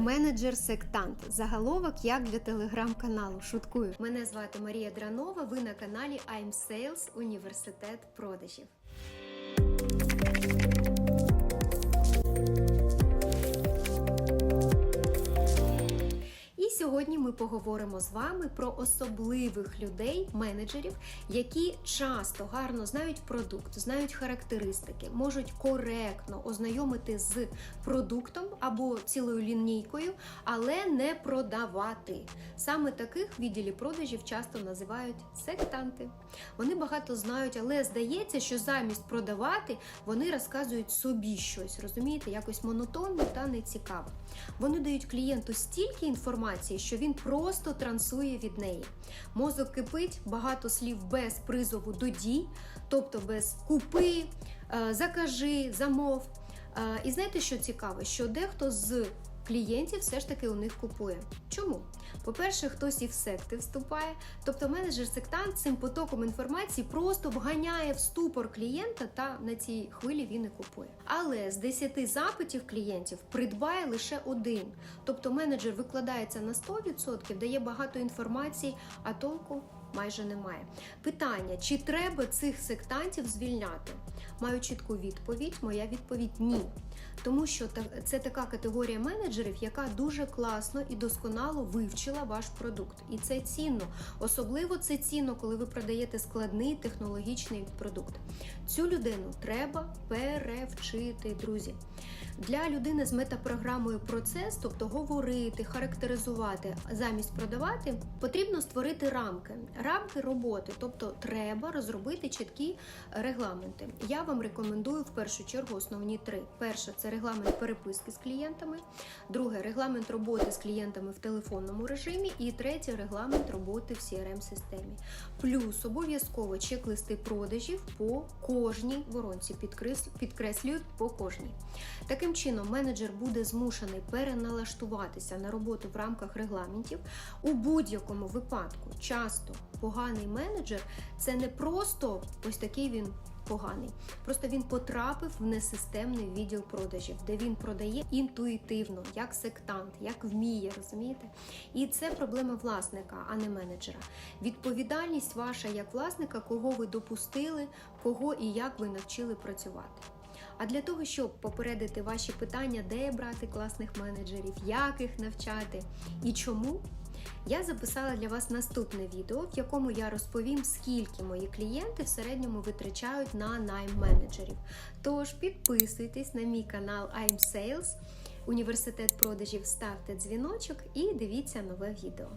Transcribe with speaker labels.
Speaker 1: Менеджер-сектант. Заголовок як для телеграм-каналу. Шуткую. Мене звати Марія Дранова. Ви на каналі I'm Sales Університет продажів. Поговоримо з вами про особливих людей, менеджерів, які часто гарно знають продукт, знають характеристики, можуть коректно ознайомити з продуктом або цілою лінійкою, але не продавати. Саме таких відділі продажів часто називають сектанти. Вони багато знають, але здається, що замість продавати вони розказують собі щось, розумієте, якось монотонно та нецікаво. Вони дають клієнту стільки інформації, що він просто трансує від неї. Мозок кипить, багато слів без призову до дій, тобто без купи, е, закажи, замов. Е, І знаєте, що цікаво? Що дехто з клієнтів все ж таки у них купує. Чому? По-перше, хтось і в секти вступає, тобто менеджер-сектант цим потоком інформації просто вганяє в ступор клієнта та на цій хвилі він і купує. Але з 10 запитів клієнтів придбає лише один. Тобто менеджер викладається на 100%, дає багато інформації, а толку майже немає. Питання: чи треба цих сектантів звільняти? Маю чітку відповідь. Моя відповідь ні. Тому що це така категорія менеджерів, яка дуже класно і досконало вивчила ваш продукт. І це цінно. Особливо це цінно, коли ви продаєте складний технологічний продукт. Цю людину треба перевчити, друзі. Для людини з метапрограмою процес, тобто говорити, характеризувати замість продавати, потрібно створити рамки, рамки роботи, тобто треба розробити чіткі регламенти. Я вам рекомендую в першу чергу основні три: перше це регламент переписки з клієнтами, друге регламент роботи з клієнтами в телефонному режимі, і третє регламент роботи в crm системі Плюс обов'язково чек-листи продажів по кожній воронці. Підкрес- Підкреслюю по кожній. Таким чином, менеджер буде змушений переналаштуватися на роботу в рамках регламентів. У будь-якому випадку часто поганий менеджер це не просто ось такий він. Поганий, просто він потрапив в несистемний відділ продажів, де він продає інтуїтивно, як сектант, як вміє, розумієте? І це проблема власника, а не менеджера. Відповідальність ваша як власника, кого ви допустили, кого і як ви навчили працювати. А для того, щоб попередити ваші питання, де брати класних менеджерів, як їх навчати і чому, я записала для вас наступне відео, в якому я розповім, скільки мої клієнти в середньому витрачають на найм менеджерів. Тож підписуйтесь на мій канал I'm Sales, університет продажів, ставте дзвіночок і дивіться нове відео.